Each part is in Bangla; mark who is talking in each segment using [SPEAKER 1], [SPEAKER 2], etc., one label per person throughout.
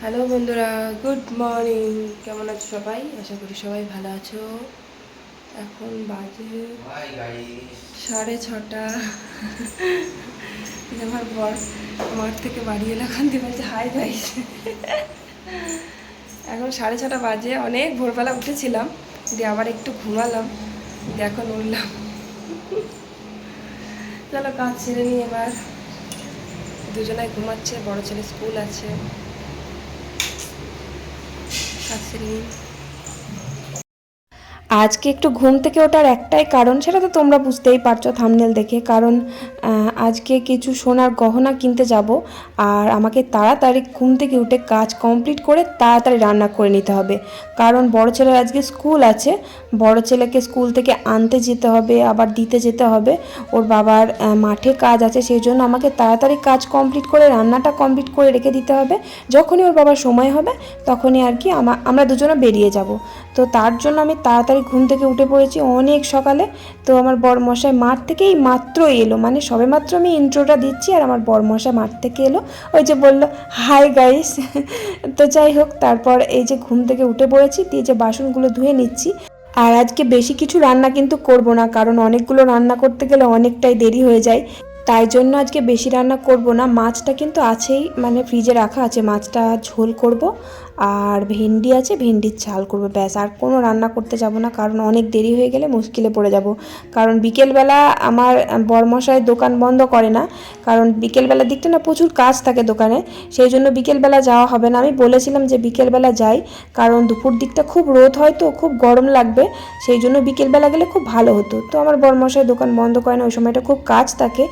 [SPEAKER 1] হ্যালো বন্ধুরা গুড মর্নিং কেমন আছো সবাই? আশা করি সবাই ভালো আছো। এখন বাজে সাড়ে ছটা। আমার বর মাঠ থেকে বাড়ি এলাম দিয়ে বলছে হাই গাইস এখন সাড়ে ছটা বাজে অনেক ভোরবেলা উঠেছিলাম দিয়ে আবার একটু ঘুমালাম দিয়ে এখন উঠলাম। চলো কাজ ছেড়ে নিই এবার। দুজনাই ঘুমাচ্ছে বড় ছেলে স্কুল আছে। নিই। আজকে একটু ঘুম থেকে ওঠার একটাই কারণ, সেটা তো তোমরা বুঝতেই পারছ থামনেল দেখে। কারণ আজকে কিছু সোনার গহনা কিনতে যাব, আর আমাকে তাড়াতাড়ি ঘুম থেকে উঠে কাজ কমপ্লিট করে তাড়াতাড়ি রান্না করে নিতে হবে। কারণ বড় ছেলের আজকে স্কুল আছে, বড় ছেলেকে স্কুল থেকে আনতে যেতে হবে, আবার দিতে যেতে হবে। ওর বাবার মাঠে কাজ আছে, সেই জন্য আমাকে তাড়াতাড়ি কাজ কমপ্লিট করে, রান্নাটা কমপ্লিট করে রেখে দিতে হবে। যখনই ওর বাবার সময় হবে, তখনই আর কি আমরা দুজনে বেরিয়ে যাব। তো তার জন্য আমি তাড়াতাড়ি ঘুম থেকে উঠে পড়েছি অনেক সকালে। তো আমার বরমশাই মাঠ থেকেই মাত্র এলো। মানে সবে মাত্র আমি ইন্ট্রোটা দিচ্ছি আর আমার বরমশাই মাঠ থেকে এলো। ওই যে বলল, হাই গাইস। তো যাই হোক, তারপর এই যে ঘুম থেকে উঠে পড়েছি, দিয়ে যে বাসনগুলো ধুয়ে নিচ্ছি। আর আজকে বেশি কিছু রান্না কিন্তু করব না, কারণ অনেকগুলো রান্না করতে গেলে অনেকটাই দেরি হয়ে যায়। তাই জন্য আজকে বেশি রান্না করব না। মাছটা কিন্তু আছেই মানে ফ্রিজে রাখা আছে। মাছটা ঝোল করব। আর ভেন্ডি আছে, ভেন্ডির ঝাল করব, ব্যাস। আর কোনো রান্না করতে যাব না, কারণ অনেক দেরি হয়ে গেলে মুশকিলে পড়ে যাব। কারণ বিকেলবেলা আমার বরমশাই দোকান বন্ধ করে না, কারণ বিকেলবেলার দিকটা না প্রচুর কাজ থাকে দোকানে, সেই জন্য বিকেলবেলা যাওয়া হবে না। আমি বলেছিলাম যে বিকেলবেলা যাই, কারণ দুপুর দিকটা খুব রোদ হয় তো, খুব গরম লাগবে, সেই জন্য বিকেলবেলা গেলে খুব ভালো হতো। তো আমার বরমশাই দোকান বন্ধ করে না, ওই সময়টা খুব কাজ থাকে।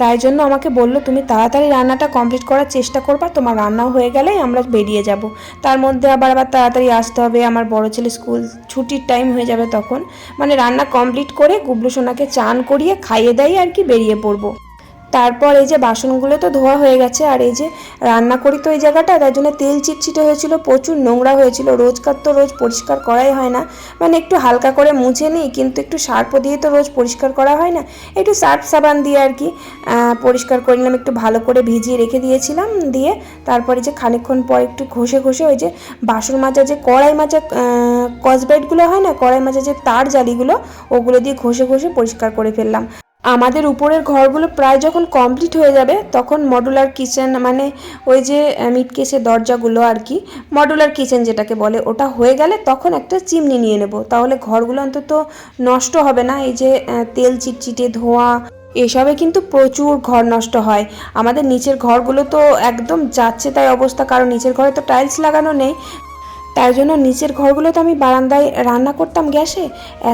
[SPEAKER 1] তাই জন্য আমাকে বলল, তুমি তাড়াতাড়ি রান্নাটা কমপ্লিট করার চেষ্টা করবা, তোমার রান্নাও হয়ে গেলে আমরা বেরিয়ে যাব। তার মধ্যে আবার আবার তাড়াতাড়ি আসতে হবে, আমার বড় ছেলে স্কুল ছুটির টাইম হয়ে যাবে তখন। মানে রান্না কমপ্লিট করে গুবলু সোনাকে চান করিয়ে খাইয়ে দেয় আর কি বেরিয়ে পড়ব। তারপর এই যে বাসনগুলো তো ধোয়া হয়ে গেছে, আর এই যে রান্না করি তো এই জায়গাটা, তার জন্য তেল চিটচিটে হয়েছিল, প্রচুর নোংরা হয়েছিল, রোজকার তো রোজ পরিষ্কার করাই হয় না। মানে একটু হালকা করে মুছে নিই, কিন্তু একটু সার্প দিয়ে তো রোজ পরিষ্কার করা হয় না। একটু সার্ফ সাবান দিয়ে আর কি পরিষ্কার করে নিলাম, একটু ভালো করে ভিজিয়ে রেখে দিয়েছিলাম, দিয়ে তারপরে যে খানিকক্ষণ পর একটু ঘষে ঘষে ওই যে বাসন মাজা যে কড়াই মাজা কসবাইটগুলো হয় না, কড়াই মাজা যে তার জালিগুলো, ওগুলো দিয়ে ঘষে ঘষে পরিষ্কার করে ফেললাম। আমাদের উপরের ঘরগুলো প্রায় যখন কমপ্লিট হয়ে যাবে, তখন মডুলার কিচেন মানে ওই যে মিট কেসের দরজাগুলো আর কি মডুলার কিচেন যেটাকে বলে, ওটা হয়ে গেলে তখন একটা চিমনি নিয়ে নেব। তাহলে ঘরগুলো অন্তত নষ্ট হবে না, এই যে তেল চিটচিটে, ধোঁয়া, এসবে কিন্তু প্রচুর ঘর নষ্ট হয়। আমাদের নিচের ঘরগুলো তো একদম যাচ্ছে তাই অবস্থা, কারণ নিচের ঘরে তো টাইলস লাগানো নেই। তার জন্য নিচের ঘরগুলো তো আমি বারান্দায় রান্না করতাম গ্যাসে।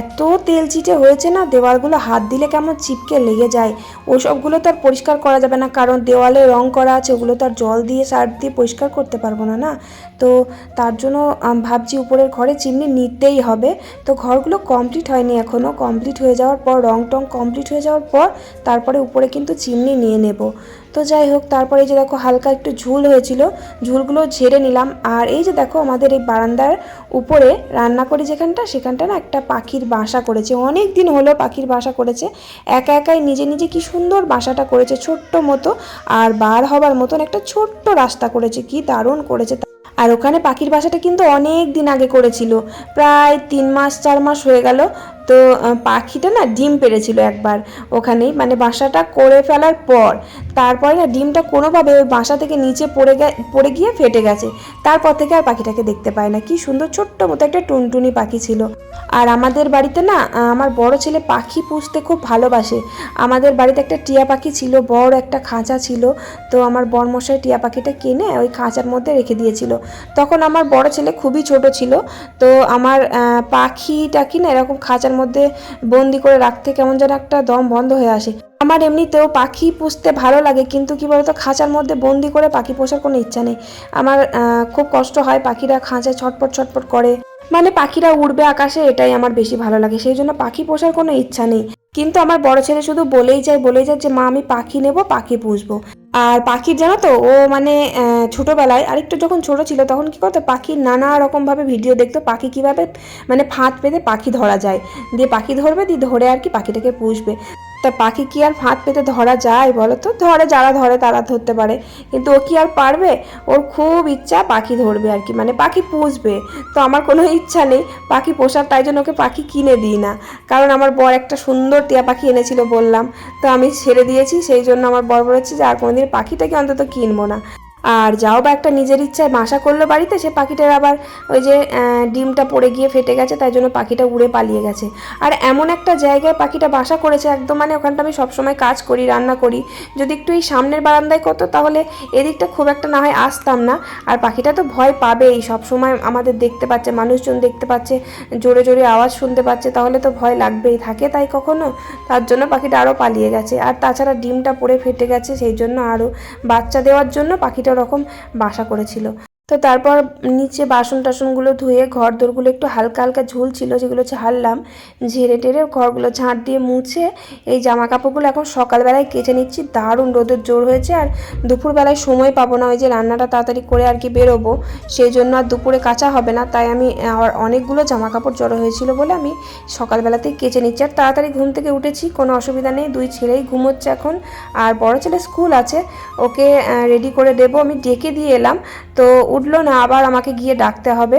[SPEAKER 1] এত তেল চিটে হয়েছে না, দেওয়ালগুলো হাত দিলে কেমন চিপকে লেগে যায়। ওসবগুলো তো আর পরিষ্কার করা যাবে না, কারণ দেওয়ালে রং করা আছে, ওগুলো তো আর জল দিয়ে সার দিয়ে পরিষ্কার করতে পারব না না? তো তার জন্য ভাবছি উপরের ঘরে চিমনি নিতেই হবে। তো ঘরগুলো কমপ্লিট হয়নি এখনও কমপ্লিট হয়ে যাওয়ার পর, রং টং কমপ্লিট হয়ে যাওয়ার পর, তারপরে উপরে কিন্তু চিমনি নিয়ে নেব। তো যাই হোক, তারপরে এই যে দেখো, হালকা একটু ঝুল হয়েছিল। ঝুলগুলো ঝেড়ে নিলাম। আর এই যে দেখো, আমাদের এই বারান্দার উপরে রান্না করি যেখানটা, সেখানটা না একটা পাখির বাসা করেছে। অনেক দিন হলো পাখির বাসা করেছে। একা একাই নিজে নিজে কি সুন্দর বাসাটা করেছে, ছোট্ট মতো। আর বার হবার মতন একটা ছোট্ট রাস্তা করেছে। কি দারুণ করেছে। আর ওখানে পাখির বাসাটা কিন্তু অনেক দিন আগে করেছিল। প্রায় তিন মাস, চার মাস হয়ে গেল। তো পাখিটা না ডিম পেড়েছিল একবার ওখানেই। মানে বাসাটা করে ফেলার পর তারপরে না ডিমটা কোনোভাবে ওই বাসা থেকে নিচে পড়ে গে পড়ে গিয়ে ফেটে গেছে। তারপর থেকে আর পাখিটাকে দেখতে পায় না। কি সুন্দর ছোট্ট মতো একটা টুনটুনি পাখি ছিল। আর আমাদের বাড়িতে না আমার বড় ছেলে পাখি পুষতে খুব ভালোবাসে। আমাদের বাড়িতে একটা টিয়া পাখি ছিল বড় একটা খাঁচা ছিল। তো আমার বরমশাই টিয়া পাখিটা কিনে ওই খাঁচার মধ্যে রেখে দিয়েছিল। তখন আমার বড় ছেলে খুবই ছোট ছিল। তো আমার আহ, পাখিটাকে না এরকম খাঁচার মধ্যে বন্দি করে রাখতে কেমন যেন একটা দম বন্ধ হয়ে আসে। আমার এমনিতেও পাখি পুষতে ভালো লাগে, কিন্তু কি বলতো, খাঁচার মধ্যে বন্দি করে পাখি পোষার কোনো ইচ্ছা নেই। আমার খুব কষ্ট হয় পাখিরা খাঁচায় ছটপট ছটপট করে। মানে পাখিরা উড়বে আকাশে, এটাই আমার বেশি ভালো লাগে। সেই জন্য পাখি পোষার কোনো ইচ্ছা নেই। কিন্তু আমার বড় ছেলে শুধু বলেই যায় বলেই যায় যে, মা, আমি পাখি নেব, পাখি পুষবো। আর পাখির জানো তো, ও মানে ছোটবেলায় আরেকটু যখন ছোট ছিল, তখন কি করতো, পাখির নানা রকম ভাবে ভিডিও দেখতো, পাখি কীভাবে মানে ফাঁদ পেতে পাখি ধরা যায়। দিয়ে পাখি ধরবে, দিয়ে ধরে আর কি পাখিটাকে পুষবে। তা পাখি কি আর ফাঁদ পেতে ধরা যায় বলো তো? ধরে যারা ধরে তারা ধরতে পারে। কিন্তু ও কি আর পারবে? ওর খুব ইচ্ছা পাখি ধরবে আর কি মানে পাখি পুষবে। তো আমার কোনো ইচ্ছা নেই পাখি পোষার, তাই জন্য ওকে পাখি কিনে দিই না। কারণ আমার বর একটা সুন্দর টিয়া পাখি এনেছিল বললাম। তো আমি ছেড়ে দিয়েছি, সেই জন্য আমার বর বলেছে যে আর কোনোদিন পাখিটাকে অন্তত কিনবো না। আর যাও বা একটা নিজের ইচ্ছায় বাসা করল বাড়িতে, সে পাখিটার আবার ওই যে ডিমটা পড়ে গিয়ে ফেটে গেছে, তাই জন্য পাখিটা উড়ে পালিয়ে গেছে। আর এমন একটা জায়গায় পাখিটা বাসা করেছে একদম মানে ওখানটা আমি সবসময় কাজ করি, রান্না করি। যদি একটু এই সামনের বারান্দায় করতো, তাহলে এদিকটা খুব একটা না হয় আসতাম না। আর পাখিটা তো ভয় পাবেই, সবসময় আমাদের দেখতে পাচ্ছে, মানুষজন দেখতে পাচ্ছে, জোরে জোরে আওয়াজ শুনতে পাচ্ছে, তাহলে তো ভয় লাগবেই, থাকে তাই কখনো? তার জন্য পাখিটা আরও পালিয়ে গেছে। আর তাছাড়া ডিমটা পড়ে ফেটে গেছে, সেই জন্য আরও বাচ্চা দেওয়ার জন্য পাখিটা ওরকম বাসা করেছিল। তো তারপর নিচে বাসন টাসনগুলো ধুয়ে ঘর দোরগুলো একটু হালকা হালকা ঝুল ছিল, যেগুলো ঝাড়লাম ঝেড়ে টেরে ঘরগুলো ঝাঁট দিয়ে মুছে এই জামা কাপড়গুলো এখন সকালবেলায় কেচে নিচ্ছি। দারুণ রোদের জোর হয়েছে আর দুপুরবেলায় সময় পাবো না ওই যে রান্নাটা তাড়াতাড়ি করে আর কি বেরোবো, সেই জন্য আর দুপুরে কাঁচা হবে না, তাই আমি, আর অনেকগুলো জামা কাপড় জড়ো হয়েছিল বলে আমি সকালবেলাতেই কেচে নিচ্ছি। আর তাড়াতাড়ি ঘুম থেকে উঠেছি, কোনো অসুবিধা নেই, দুই ছেলেই ঘুমোচ্ছে এখন, আর বড় ছেলে স্কুল আছে, ওকে রেডি করে দেবো। আমি ডেকে দিয়ে এলাম, তো উঠল না, আবার আমাকে গিয়ে ডাকতে হবে।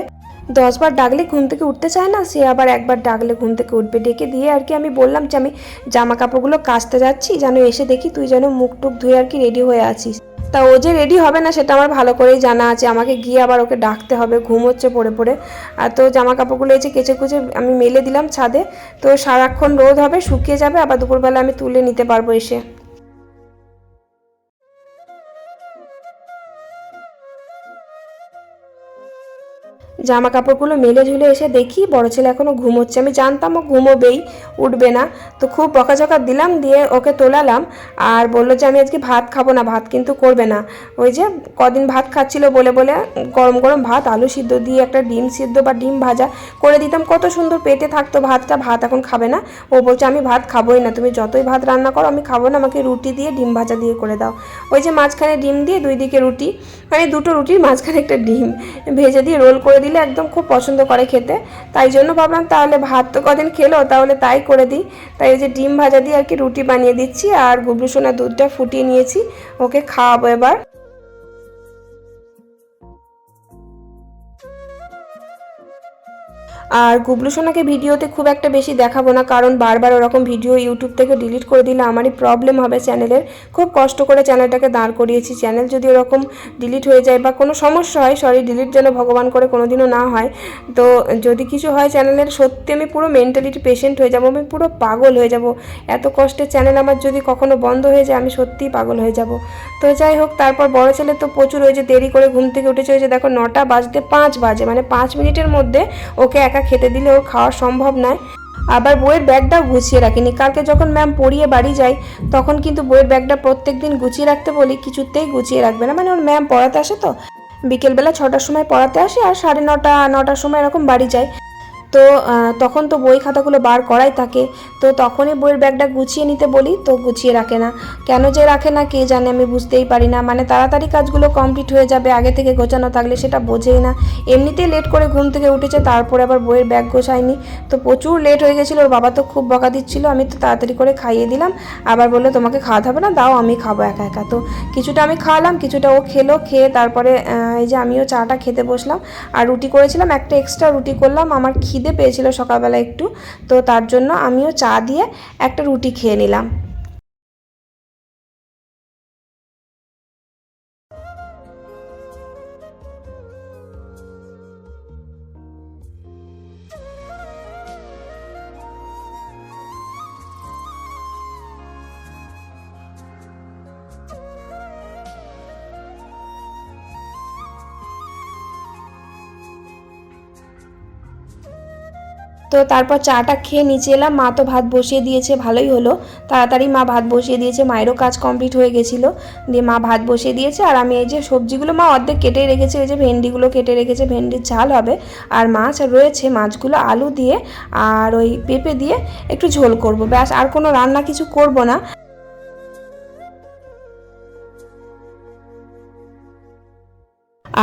[SPEAKER 1] দশবার ডাকলে ঘুম থেকে উঠতে চায় না, সে আবার একবার ডাকলে ঘুম থেকে উঠবে। ডেকে দিয়ে আর কি আমি বললাম যে আমি জামা কাপড়গুলো কাচতে যাচ্ছি, যেন এসে দেখি তুই যেন মুখ টুক ধুয়ে আর কি রেডি হয়ে আছিস। তা ও যে রেডি হবে না, সেটা আমার ভালো করেই জানা আছে। আমাকে গিয়ে আবার ওকে ডাকতে হবে, ঘুম হচ্ছে পড়ে পড়ে। আর তো জামা কাপড়গুলো এই যে কেচে কুচে আমি মেলে দিলাম ছাদে, তো সারাক্ষণ রোদ হবে, শুকিয়ে যাবে, আবার দুপুরবেলা আমি তুলে নিতে পারব এসে। জামা কাপড়গুলো মেলে ঝুলে এসে দেখি বড় ছেলে এখনও ঘুমোচ্ছে। আমি জানতাম ও ঘুমোবেই, উঠবে না। তো খুব বকাঝকা দিলাম, দিয়ে ওকে তোলালাম আর বলল যে আমি আজকে ভাত খাব না, ভাত কিন্তু করবে না। ওই যে কদিন ভাত খাচ্ছিল বলে বলে গরম গরম ভাত, আলু সিদ্ধ দিয়ে একটা ডিম সিদ্ধ বা ডিম ভাজা করে দিতাম। কত সুন্দর পেটে থাকতো ভাতটা, ভাত এখন খাবে না। ও বলছে, আমি ভাত খাবোই না, তুমি যতই ভাত রান্না করো, আমি খাব না, আমাকে রুটি দিয়ে ডিম ভাজা দিয়ে করে দাও। ওই যে মাঝখানে ডিম দিয়ে দুই দিকে রুটি মানে দুটো রুটির মাঝখানে একটা ডিম ভেজে দিয়ে রোল করে দিলে একদম খুব পছন্দ করে খেতে। তাই জন্য ভাবলাম তাহলে ভাত তো কদিন খেলো, তাহলে তাই করে দিই। তাই এই যে ডিম ভাজা দিয়ে আর কি রুটি বানিয়ে দিচ্ছি আর গুবলু সোনা দুধটা ফুটিয়ে নিয়েছি, ওকে খাওয়াবো এবার। আর গুবলু সোনাকে ভিডিওতে খুব একটা বেশি দেখাবো না, কারণ বারবার ওরকম ভিডিও ইউটিউব থেকে ডিলিট করে দিলে আমারই প্রবলেম হবে চ্যানেলের খুব কষ্ট করে চ্যানেলটাকে দাঁড় করিয়েছি। চ্যানেল যদি ওরকম ডিলিট হয়ে যায় বা কোনো সমস্যা হয় সরি ডিলিট যেন ভগবান করে কোনোদিনও না হয়। তো যদি কিছু হয় চ্যানেলের সত্যি আমি পুরো মেন্টালিটি পেশেন্ট হয়ে যাব, আমি পুরো পাগল হয়ে যাব। এত কষ্টের চ্যানেল আমার যদি কখনো বন্ধ হয়ে যায়, আমি সত্যিই পাগল হয়ে যাব। তো যাই হোক, তারপর বড় ছেলে তো প্রচুর যে দেরি করে ঘুম থেকে উঠেছে, ওই যে দেখো নটা বাজতে পাঁচ বাজে মানে পাঁচ মিনিটের মধ্যে ওকে একা খেতে দিলেও খাওয়া সম্ভব নয়। আবার বইয়ের ব্যাগটাও গুছিয়ে রাখিনি। কালকে যখন ম্যাম পড়িয়ে বাড়ি যাই তখন কিন্তু বইয়ের ব্যাগটা প্রত্যেক দিন গুছিয়ে রাখতে বলি, কিছুতেই গুছিয়ে রাখবে না। মানে ওর ম্যাম পড়াতে আসে তো? বিকেলবেলা ছটার সময় পড়াতে আসে আর সাড়ে নটা, নটার সময় এরকম বাড়ি যায়। তো তখন তো বই খাতাগুলো বার করাই থাকে। তো তখনই বইয়ের ব্যাগটা গুছিয়ে নিতে বলি, তো গুছিয়ে রাখে না। কেন যে রাখে না, কে জানে আমি বুঝতেই পারি না। মানে তাড়াতাড়ি কাজগুলো কমপ্লিট হয়ে যাবে, আগে থেকে গোছানো থাকলে সেটা বোঝেই না। এমনিতেই লেট করে ঘুম থেকে উঠেছে, তারপরে আবার বইয়ের ব্যাগ গোছায়নি। তো প্রচুর লেট হয়ে গেছিল, ওর বাবা তো খুব বকা দিচ্ছিল, আমি তো তাড়াতাড়ি করে খাইয়ে দিলাম। আবার বলল, তোমাকে খাওয়াতে হবে না, দাও, আমি খাব একা একা। তো কিছুটা আমি খাওয়ালাম, কিছুটা ও খেলো, খেয়ে তারপরে এই যে আমিও চাটা খেতে বসলাম। আর রুটি করেছিলাম, একটা এক্সট্রা রুটি করলাম, আমার খিদে পেয়েছিল সকালবেলা একটু তো তার জন্য আমিও চা দিয়ে একটা রুটি খেয়ে নিলাম। তো তারপর চাটা খেয়ে নিচে এলাম। মা তো ভাত বসিয়ে দিয়েছে, ভালোই হলো। তাড়াতাড়ি মা ভাত বসিয়ে দিয়েছে, মায়েরও কাজ কমপ্লিট হয়ে গেছিল। দিয়ে মা ভাত বসিয়ে দিয়েছে, আর আমি এই যে সবজিগুলো মা অর্ধেক কেটে রেখেছে, এই যে ভেন্ডিগুলো কেটে রেখেছে, ভেন্ডির ঝাল হবে। আর মাছ রয়েছে, মাছগুলো আলু দিয়ে আর ওই পেঁপে দিয়ে একটু ঝোল করব। ব্যাস, আর কোনো রান্না কিছু করব না।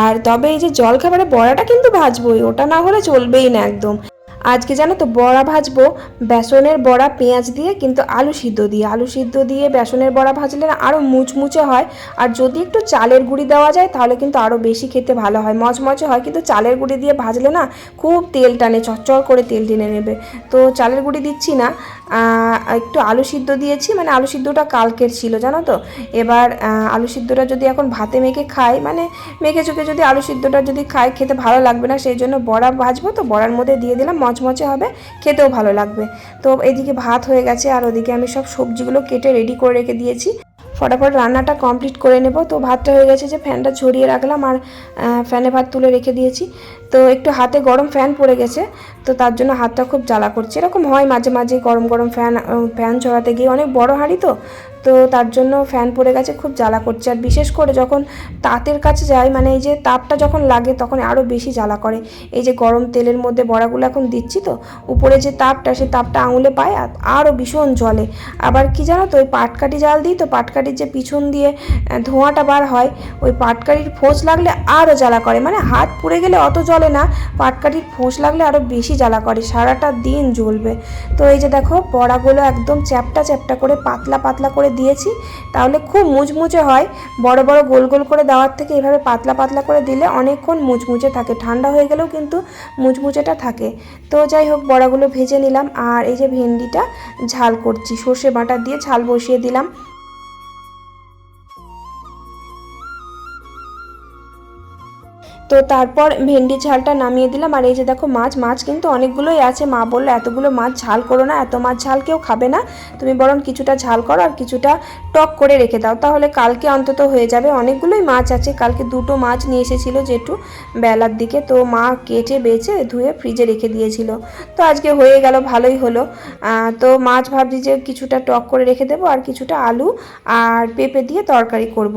[SPEAKER 1] আর তবে এই যে জলখাবারে বড়াটা কিন্তু ভাজবোই, ওটা না হলে চলবেই না একদম। আজকে জানো তো বড়া ভাজবো, বেসনের বড়া, পেঁয়াজ দিয়ে, কিন্তু আলু সিদ্ধ দিয়ে। আলু সিদ্ধ দিয়ে বেসনের বড়া ভাজলে না আরও মুচমুচে হয়। আর যদি একটু চালের গুঁড়ি দেওয়া যায়, তাহলে কিন্তু আরও বেশি খেতে ভালো হয়। মচমচে হয়, কিন্তু চালের গুঁড়ি দিয়ে ভাজলে না খুব তেল টানে চচ্চর করে তেল টেনে নেবে। তো চালের গুঁড়ি দিচ্ছি না। একটু আলু সিদ্ধ দিয়েছি মানে আলু সিদ্ধটা কালকের ছিল, জানো তো? এবার আলু সিদ্ধটা যদি এখন ভাতে মেখে খাই মানে মেখে চুকে যদি আলু সিদ্ধটা যদি খাই, খেতে ভালো লাগবে না, সেই জন্য বড়া ভাজবো, তো বড়ার মধ্যে দিয়ে দিলাম, মচমচে হবে, খেতেও ভালো লাগবে। তো এদিকে ভাত হয়ে গেছে, আর ওদিকে আমি সব সবজিগুলো কেটে রেডি করে রেখে দিয়েছি। ফটাফট রান্নাটা কমপ্লিট করে নেব। তো ভাতটা হয়ে গেছে যে ফ্যানটা ছড়িয়ে রাখলাম আর ফ্যানে ভাত তুলে রেখে দিয়েছি। তো একটু হাতে গরম ফ্যান পড়ে গেছে, তো তার জন্য হাতটা খুব জ্বালা করছে। এরকম হয় মাঝে মাঝে গরম গরম ফ্যান ফ্যান চড়াতে গিয়ে অনেক বড় হাঁড়ি তো তো তার জন্য ফ্যান পড়ে গেছে, খুব জ্বালা করছে। আর বিশেষ করে যখন তাঁতের কাছে যাই মানে এই যে তাপটা যখন লাগে তখন আরও বেশি জ্বালা করে। এই যে গরম তেলের মধ্যে বড়াগুলো এখন দিচ্ছি তো, উপরে যে তাপটা সেই তাপটা আঙুলে পায় আর আরও ভীষণ জলে আবার কি জানো তো, ওই পাটকাঠি জাল দিই তো পাটকাঠির যে পিছন দিয়ে ধোঁয়াটা বার হয়, ওই পাটকাঠির ফোঁস লাগলে আরও জ্বালা করে। মানে হাত পুড়ে গেলে অত জ্বলে না, পাটকাঠির ফোঁস লাগলে আরও বেশি জ্বালা করে। সারাটা দিন জ্বলবে। তো এই যে দেখো, বড়াগুলো একদম চ্যাপটা চ্যাপটা করে পাতলা পাতলা করে দিয়েছি। তাহলে খুব মুচমুচে হয়। বড় বড় গোল গোল করে দেওয়ার থেকে এভাবে পাতলা পাতলা করে দিলে অনেকক্ষণ মুচমুচে থাকে। ঠান্ডা হয়ে গেলেও কিন্তু মুচমুচেটা থাকে। তো যাই হোক, বড়াগুলো ভেজে নিলাম। আর এই যে ভেন্ডিটা ঝাল করছি। সর্ষে বাটা দিয়ে ঝাল বসিয়ে দিলাম। তো তারপর ভেন্ডি ঝালটা নামিয়ে দিলাম। আর এই যে দেখো মাছ মাছ কিন্তু অনেকগুলোই আছে। মা বলল, এতগুলো মাছ ঝাল করো না, এত মাছ ঝাল কেউ খাবে না। তুমি বরং কিছুটা ঝাল করো আর কিছুটা টক করে রেখে দাও। তাহলে কালকে অন্তত হয়ে যাবে। অনেকগুলোই মাছ আছে। কালকে দুটো মাছ নিয়ে এসেছিল যেটু বেলার দিকে। তো মা কেটে, বেছে, ধুয়ে ফ্রিজে রেখে দিয়েছিল। তো আজকে হয়ে গেল, ভালোই হলো। তো মাছ ভাবছি যে কিছুটা টক করে রেখে দেবো আর কিছুটা আলু আর পেঁপে দিয়ে তরকারি করব।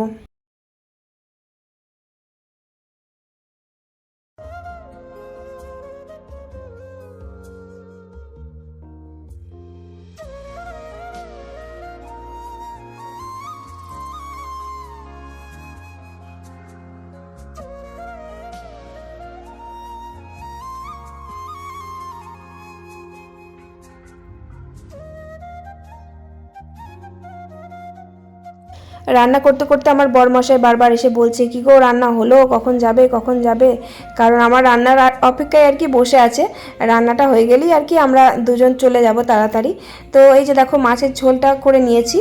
[SPEAKER 1] রান্না করতে করতে আমার বরমশাই বারবার এসে বলছে, কি গো রান্না হলো? কখন যাবে? কখন যাবে? কারণ আমার রান্নার অপেক্ষায় আর কি বসে আছে। রান্নাটা হয়ে গেলেই আর কি আমরা দুজন চলে যাব তাড়াতাড়ি। তো এই যে দেখো, মাছের ঝোলটা করে নিয়েছি।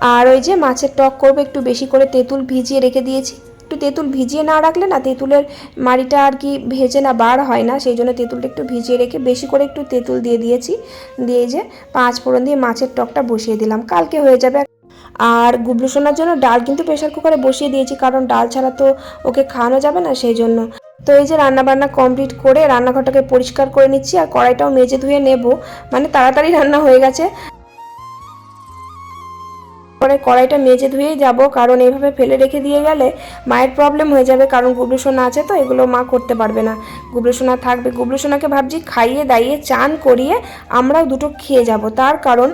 [SPEAKER 1] আর ওই যে মাছের টক করব, একটু বেশি করে তেঁতুল ভিজিয়ে রেখে দিয়েছি। একটু তেঁতুল ভিজিয়ে না রাখলে না তেঁতুলের মাড়িটা আর কি ভেজে না বার হয় না, সেই জন্য তেঁতুলটা একটু ভিজিয়ে রেখে বেশি করে একটু তেঁতুল দিয়ে দিয়েছি। দিয়ে যে পাঁচ ফোড়ন দিয়ে মাছের টকটা বসিয়ে দিলাম, কালকে হয়ে যাবে। আর গুবলু সোনার জন্য ডাল কিন্তু প্রেশার কুকারে বসিয়ে দিয়েছি, কারণ ডাল ছাড়া তো ওকে খাওয়ানো যাবে না সেই জন্য। তো এই যে রান্না বান্না কমপ্লিট করে রান্নাঘরটাকে পরিষ্কার করে নিচ্ছি, আর কড়াইটাও মেজে ধুয়ে নেব মানে তাড়াতাড়ি রান্না হয়ে গেছে। পরে কড়াইটা মেজে ধুয়েই যাব, কারণ এইভাবে ফেলে রেখে দিয়ে গেলে মায়ের প্রবলেম হয়ে যাবে, কারণ গুবলু সোনা আছে তো, এগুলো মা করতে পারবে না। গুবলু সোনা থাকবে, গুবলু সোনাকে ভাবছি খাইয়ে দাইয়ে চান করিয়ে আমরাও দুটো খেয়ে যাব। তার কারণ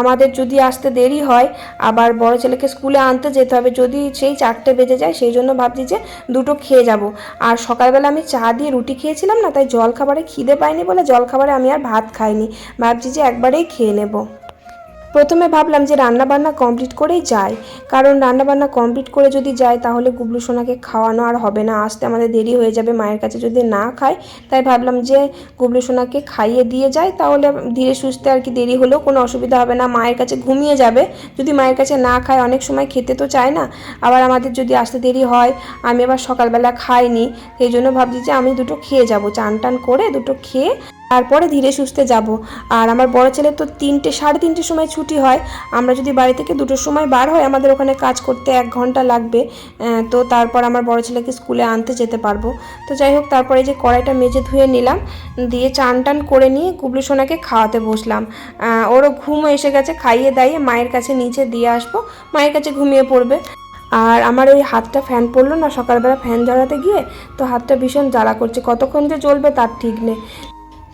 [SPEAKER 1] আমাদের যদি আসতে দেরি হয়, আবার বড় ছেলেকে স্কুলে আনতে যেতে হবে, যদি সেই চারটে বেজে যায়, সেই জন্য ভাবছি যে দুটো খেয়ে যাব। আর সকালবেলা আমি চা দিয়ে রুটি খেয়েছিলাম না, তাই জল খাবারে খিদে পাইনি বলে জল খাবারে আমি আর ভাত খাইনি। ভাবছি যে একবারেই খেয়ে নেব। প্রথমে ভাবলাম যে রান্না বান্না কমপ্লিট করেই যাই। কারণ রান্না বান্না কমপ্লিট করে যদি যাই, তাহলে গুবলু সোনাকে খাওয়ানো আর হবে না। আসতে আমাদের দেরি হয়ে যাবে, মায়ের কাছে যদি না খায় তাই ভাবলাম যে গুবলু সোনাকে খাইয়ে দিয়ে যাই। তাহলে ধীরে সুস্থে আর কি দেরি হলেও কোনো অসুবিধা হবে না। মায়ের কাছে ঘুমিয়ে যাবে। যদি মায়ের কাছে না খায়, অনেক সময় খেতে তো চায় না। আবার আমাদের যদি আসতে দেরি হয়, আমি আবার সকালবেলা খাইনি। সেই জন্য ভাবছি যে আমি দুটো খেয়ে যাব। চান টান করে দুটো খেয়ে তারপরে ধীরে সুস্থে যাব। আর আমার বড় ছেলে তো তিনটে, সাড়ে তিনটের সময় ছুটি হয়। আমরা যদি বাড়ি থেকে দুটোর সময় বার হয়, আমাদের ওখানে কাজ করতে এক ঘণ্টা লাগবে। তো তারপর আমার বড় ছেলেকে স্কুলে আনতে যেতে পারব। তো যাই হোক, তারপরে যে কড়াইটা মেজে ধুয়ে নিলাম, দিয়ে চান টান করে নিয়ে গুবলু সোনাকে খাওয়াতে বসলাম। ওরও ঘুমও এসে গেছে, খাইয়ে দাইয়ে মায়ের কাছে নিচে দিয়ে আসব। মায়ের কাছে ঘুমিয়ে পড়বে। আর আমার ওই হাতটা ফ্যান পড়ল না, সকালবেলা ফ্যান জ্বালাতে গিয়ে, তো হাতটা ভীষণ জ্বালা করছে। কতক্ষণ যে জ্বলবে তার ঠিক নেই।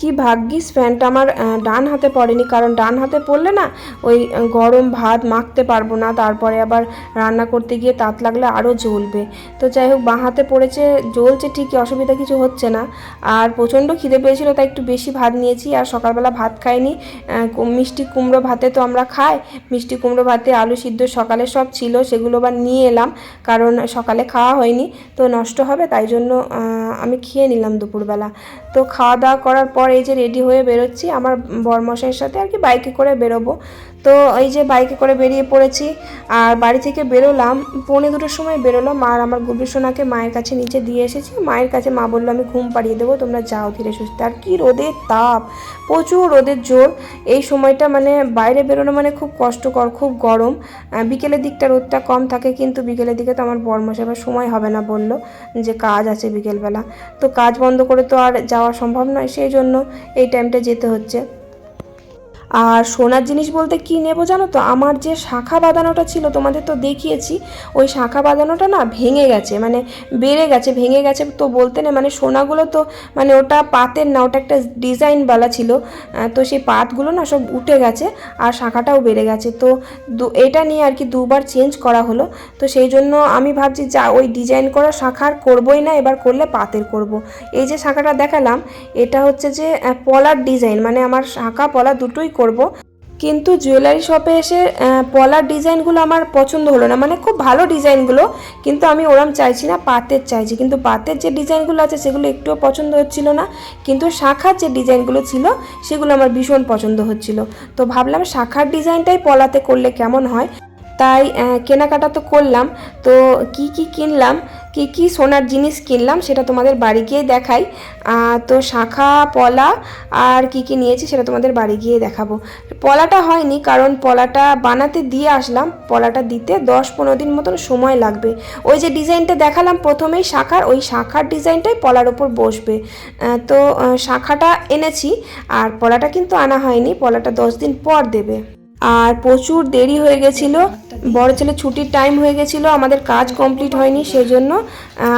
[SPEAKER 1] কি ভাগ্যিস ফ্যানটা আমার ডান হাতে পড়েনি। কারণ ডান হাতে পড়লে না, ওই গরম ভাত মাখতে পারব না। তারপরে আবার রান্না করতে গিয়ে তাত লাগলে আরও জ্বলবে। তো যাই হোক, বাঁ হাতে পড়েছে, জ্বলছে ঠিকই, অসুবিধা কিছু হচ্ছে না। আর প্রচণ্ড খিদে পেয়েছিল, তাই একটু বেশি ভাত নিয়েছি। আর সকালবেলা ভাত খাইনি। মিষ্টি কুমড়ো ভাতে তো আমরা খাই। মিষ্টি কুমড়ো ভাতে আলু সিদ্ধ সকালে সব ছিল, সেগুলো আবার নিয়ে এলাম। কারণ সকালে খাওয়া হয়নি, তো নষ্ট হবে। তাই জন্য আমি খেয়ে নিলাম দুপুরবেলা। তো খাওয়া দাওয়া করার পর এই যে রেডি হয়ে বেরোচ্ছি, আমার বরমশাইয়ের সাথে আর কি বাইকে করে বেরোবো। তো এই যে বাইকে করে বেরিয়ে পড়েছি, আর বাড়ি থেকে বেরোলাম, পৌনে দুটোর সময় বেরোলাম, আর আমার গুবি সোনাকে মায়ের কাছে নিচে দিয়ে এসেছি। মায়ের কাছে মা বলল, আমি ঘুম পাড়িয়ে দেবো, তোমরা যাও ধীরে সুস্থে। আর কি রোদের তাপ, প্রচুর রোদের জোর। এই সময়টা মানে বাইরে বেরোনো মানে খুব কষ্টকর, খুব গরম। বিকেলের দিকটা রোদটা কম থাকে, কিন্তু বিকেলের দিকে তো আমার বরমশাই সময় হবে না বলল যে কাজ আছে বিকেলবেলা। তো কাজ বন্ধ করে তো আর যাওয়া সম্ভব নয় সেই জন্য এই টাইমটা যেতে হচ্ছে। আর সোনার জিনিস বলতে কি নেব জানো তো আমার যে শাখা বাঁধানোটা ছিল, তোমাদের তো দেখিয়েছি, ওই শাখা বাঁধানোটা না ভেঙে গেছে মানে বেড়ে গেছে, ভেঙে গেছে তো বলতে না মানে সোনাগুলো তো মানে ওটা পাতের না, ওটা একটা ডিজাইনওয়ালা ছিল তো সেই পাতগুলো না সব উঠে গেছে আর শাখাটাও বেড়ে গেছে তো এটা নিয়ে আর কি দুবার চেঞ্জ করা হলো, তো সেই জন্য আমি ভাবছি যা, ওই ডিজাইন করা শাখার করবই না, এবার করলে পাতের করব। এই যে শাখাটা দেখালাম, এটা হচ্ছে যে পলার ডিজাইন মানে আমার শাখা পলা দুটোই করব। কিন্তু জুয়েলারি শপে এসে পলার ডিজাইনগুলো আমার পছন্দ হলো না। মানে খুব ভালো ডিজাইনগুলো কিন্তু আমি ওরম চাইছি না, পাতের চাইছি। কিন্তু পাতের যে ডিজাইনগুলো আছে, সেগুলো একটুও পছন্দ হচ্ছিল না। কিন্তু শাখার যে ডিজাইনগুলো ছিল, সেগুলো আমার ভীষণ পছন্দ হচ্ছিল। তো ভাবলাম শাখার ডিজাইনটাই পলাতে করলে কেমন হয়? তাই কেনাকাটা তো করলাম। তো কি কি কিনলাম? কি কি সোনার জিনিস কিনলাম সেটা তোমাদের বাড়ি গিয়ে দেখাই। তো শাখা, পলা আর কি কি নিয়েছি সেটা তোমাদের বাড়ি গিয়ে দেখাবো। পলাটা হয়নি কারণ পলাটা বানাতে দিয়ে আসলাম। পলাটা দিতে দশ পনেরো দিন মতন সময় লাগবে। ওই যে ডিজাইনটা দেখালাম প্রথমেই শাখার, ওই শাখার ডিজাইনটাই পলার ওপর বসবে। তো শাখাটা এনেছি আর পলাটা কিন্তু আনা হয়নি। পলাটা দশ দিন পর দেবে। আর প্রচুর দেরি হয়ে গেছিল। বড় ছেলে ছুটির টাইম হয়ে গেছিল, আমাদের কাজ কমপ্লিট হয়নি সেই জন্য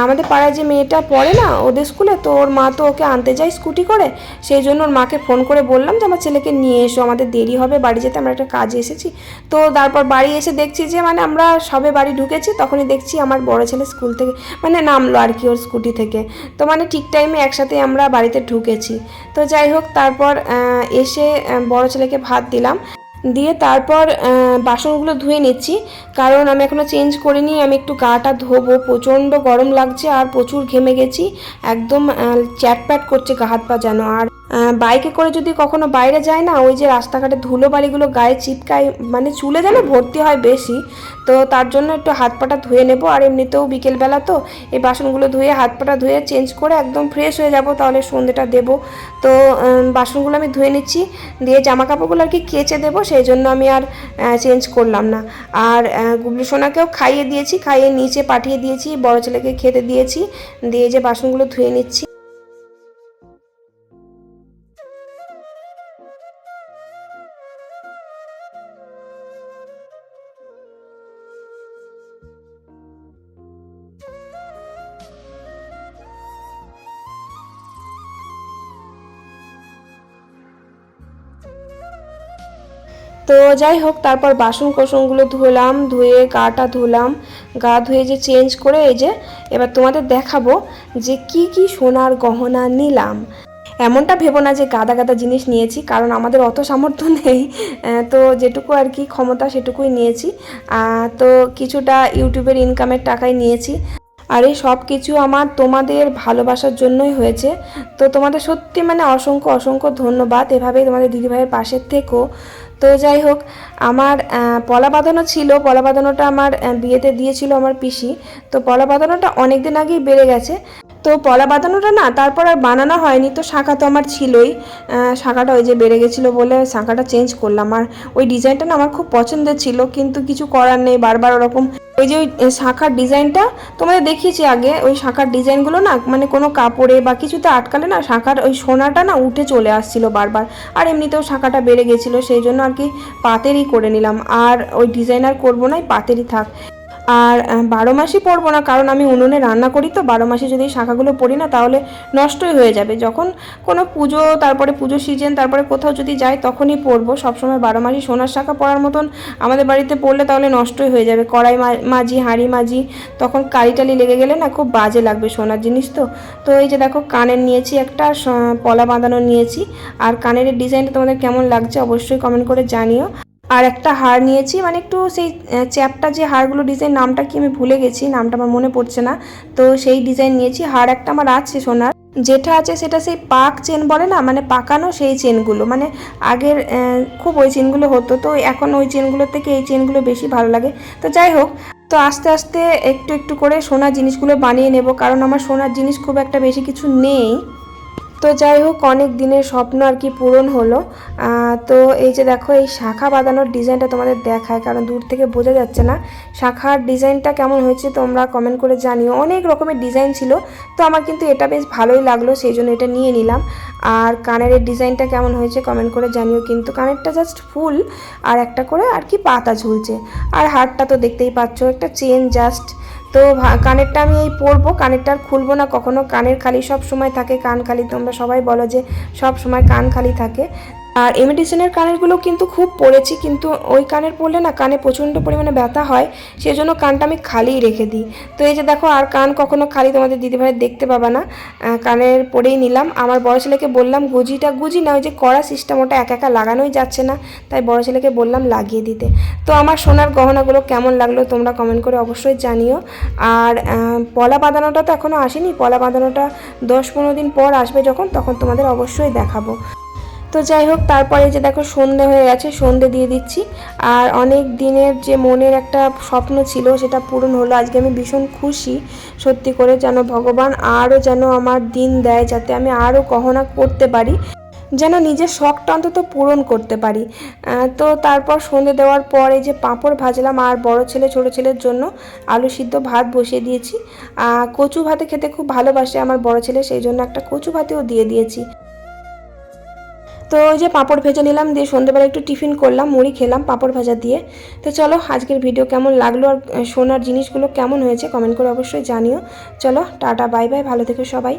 [SPEAKER 1] আমাদের পাড়ায় যে মেয়েটা পড়ে না, ওদের স্কুলে তো ওর মা তো ওকে আনতে যায় স্কুটি করে সেই জন্য ওর মাকে ফোন করে বললাম যে, আমার ছেলেকে নিয়ে এসো, আমাদের দেরি হবে, বাড়ি যেতে আমরা একটা কাজে এসেছি। তো তারপর বাড়ি এসে দেখছি যে মানে আমরা সবে বাড়ি ঢুকেছি, তখনই দেখছি আমার বড় ছেলে স্কুল থেকে মানে নামলো আর কি ওর স্কুটি থেকে। তো মানে ঠিক টাইমে একসাথে আমরা বাড়িতে ঢুকেছি। তো যাই হোক, তারপর এসে বড় ছেলেকে ভাত দিলাম। দিয়ে তারপর বাসনগুলো ধুয়ে নিচ্ছি। কারণ আমি এখনও চেঞ্জ করিনি, আমি একটু গাটা ধোবো। প্রচণ্ড গরম লাগছে আর প্রচুর ঘেমে গেছি। একদম চ্যাটপ্যাট করছে গা হাত পা যেন। আর বাইকে করে যদি কখনো বাইরে যায় না, ওই যে রাস্তাঘাটে ধুলো বালিগুলো গায়ে চিপকায় মানে চুলে যেন ভর্তি হয় বেশি, তো তার জন্য একটু হাত পাটা ধুয়ে নেব। আর এমনিতেও বিকেলবেলা তো এই বাসনগুলো ধুয়ে হাত পাটা ধুয়ে চেঞ্জ করে একদম ফ্রেশ হয়ে যাব, তাহলে সন্ধেটা দেবো। তো বাসনগুলো আমি ধুয়ে নিচ্ছি, দিয়ে জামা কাপড়গুলো আর কি কেচে দেবো, সেই জন্য আমি আর চেঞ্জ করলাম না। আর গুবলু সোনাকেও খাইয়ে দিয়েছি, খাইয়ে নিচে পাঠিয়ে দিয়েছি, বড় ছেলেকে খেতে দিয়েছি, দিয়ে যে বাসনগুলো ধুয়ে নিচ্ছি। তো যাই হোক, তারপর বাসন কোসনগুলো ধুলাম, ধুয়ে গাটা ধুলাম, গা ধুয়ে যে চেঞ্জ করে এই যে এবার তোমাদের দেখাবো যে কি কি সোনার গহনা নিলাম। এমনটা ভেবো না যে গাদা গাদা জিনিস নিয়েছি, কারণ আমাদের অত সামর্থ্য নেই তো যেটুকু আর কি ক্ষমতা সেটুকুই নিয়েছি। তো কিছুটা ইউটিউবের ইনকামের টাকাই নিয়েছি। আর এই সব কিছু আমার তোমাদের ভালোবাসার জন্যই হয়েছে। তো তোমাদের সত্যি মানে অসংখ্য অসংখ্য ধন্যবাদ। এভাবেই তোমাদের দিদিভাইয়ের পাশের থেকো। তো যাই হোক, আমার পলা বাঁধানো ছিল পলা বাঁধানোটা আমার বিয়েতে দিয়েছিল আমার পিসি। তো পলা বাঁধানোটা অনেক দিন আগেই বেড়ে গেছে। তো পলা বাঁধানোটা না, তারপর আর বানানো হয়নি, তো শাঁখা তো আমার ছিলই। শাঁখাটা ওই যে বেড়ে গেছিল বলে শাঁখাটা চেঞ্জ করলাম। আর ওই ডিজাইনটা না আমার খুব পছন্দের ছিল, কিন্তু কিছু করার নেই, বারবার ওরকম। ওই যে ওই শাঁখার ডিজাইনটা তোমাদের দেখিয়েছি আগে, ওই শাঁখার ডিজাইনগুলো না মানে কোনো কাপড়ে বা কিছুতে আটকালে না, শাঁখার ওই সোনাটা না উঠে চলে আসছিল বারবার। আর এমনিতেও শাঁখাটা বেড়ে গেছিল, সেই জন্য আর কি পাতেরই করে নিলাম। আর ওই ডিজাইন আর করব না পাতেরই থাক। আর বারো মাসই পরবো না, কারণ আমি উনুনে রান্না করি তো, বারো মাসে যদি শাখাগুলো পরি না, তাহলে নষ্টই হয়ে যাবে। যখন কোনো পুজো, তারপরে পুজো সিজন তারপরে কোথাও যদি যাই, তখনই পরবো সবসময় বারো মাসই সোনার শাখা পরার মতন আমাদের বাড়িতে পড়লে তাহলে নষ্টই হয়ে যাবে। কড়াই মা- মাজি, হাঁড়ি মাজি, তখন কালি টালি লেগে গেলে না খুব বাজে লাগবে সোনার জিনিস তো। তো এই যে দেখো, কানের নিয়েছি একটা পলা বাঁধানো নিয়েছি। আর কানের ডিজাইনটা তোমাদের কেমন লাগছে অবশ্যই কমেন্ট করে জানিও। আর একটা হার নিয়েছি মানে একটু সেই চ্যাপটা যে হারগুলো ডিজাইন নামটা কি আমি ভুলে গেছি, নামটা আমার মনে পড়ছে না। তো সেই ডিজাইন নিয়েছি, হার একটা আমার আছে সোনার। যেটা আছে সেটা সেই পাক চেন বলে না মানে পাকানো সেই চেনগুলো মানে আগের খুব ওই চেনগুলো হতো, তো এখন ওই চেনগুলোর থেকে এই চেনগুলো বেশি ভালো লাগে। তো যাই হোক, তো আস্তে আস্তে একটু একটু করে সোনার জিনিসগুলো বানিয়ে নেব, কারণ আমার সোনার জিনিস খুব একটা বেশি কিছু নেই। তো যাই হোক, অনেক দিনের স্বপ্ন আর কি পূরণ হলো। তো এই যে দেখো, এই শাখা বাঁধানোর ডিজাইনটা তোমাদের দেখায়, কারণ দূর থেকে বোঝা যাচ্ছে না। শাখার ডিজাইনটা কেমন হয়েছে তোমরা কমেন্ট করে জানিও। অনেক রকমের ডিজাইন ছিল, তো আমার কিন্তু এটা বেশ ভালোই লাগল, সেই জন্য এটা নিয়ে নিলাম। আর কানের ডিজাইনটা কেমন হয়েছে কমেন্ট করে জানিও, কিন্তু কানেরটা জাস্ট ফুল, আর একটা করে আর কি পাতা ঝুলছে। আর হারটা তো দেখতেই পাচ্ছ, একটা চেন জাস্ট তো কানেরটা আমি এই পরবো, কানেরটা আর খুলবো না কখনো। কানের খালি সব সময় থাকে, কান খালি তোমরা সবাই বলো যে সব সময় কান খালি থাকে। আর ইমিটেশনের কানেরগুলো কিন্তু খুব পরেছি কিন্তু ওই কানের পরলে না কানে প্রচণ্ড পরিমাণে ব্যথা হয়, সেজন্য কানটা আমি খালিই রেখে দিই। তো এই যে দেখো, আর কান কখনো খালি তোমাদের দিদিভাই দেখতে পাবা না। কানের পরেই নিলাম। আমার বড় ছেলেকে বললাম, গুজিটা গুজি না, ওই যে কড়া সিস্টেম ওটা একা একা লাগানোই যাচ্ছে না। তাই বড় ছেলেকে বললাম লাগিয়ে দিতে। তো আমার সোনার গহনাগুলো কেমন লাগল তোমরা কমেন্ট করে অবশ্যই জানিও। আর পলা বাঁধানোটা তো এখনও আসেনি। পলা বাঁধানোটা দশ পনেরো দিন পর আসবে যখন, তখন তোমাদের অবশ্যই দেখাবো। তো যাই হোক, তারপরে যে দেখো সন্ধে হয়ে গেছে, সন্ধে দিয়ে দিচ্ছি। আর অনেক দিনের যে মনের একটা স্বপ্ন ছিল, সেটা পূরণ হলো। আজকে আমি ভীষণ খুশি, সত্যি করে যেন ভগবান আরও যেন আমার দিন দেয়, যাতে আমি আরও গহনা করতে পারি, যেন নিজের শখটা অন্তত পূরণ করতে পারি। তো তারপর সন্ধে দেওয়ার পর এই যে পাঁপড় ভাজলাম আর বড় ছেলে, ছোট ছেলের জন্য আলু সিদ্ধ ভাত বসিয়ে দিয়েছি। কচু ভাতে খেতে খুব ভালোবাসে আমার বড় ছেলে, সেই জন্য একটা কচু ভাতেও দিয়ে দিয়েছি। তো ওই যে পাঁপড় ভেজে নিলাম, দিয়ে সন্ধ্যেবেলা একটু টিফিন করলাম, মুড়ি খেলাম পাঁপড় ভাজা দিয়ে। তো চলো, আজকের ভিডিও কেমন লাগল আর সোনার জিনিসগুলো কেমন হয়েছে কমেন্ট করে অবশ্যই জানিও। চলো, টাটা বাই বাই ভালো থেকো সবাই।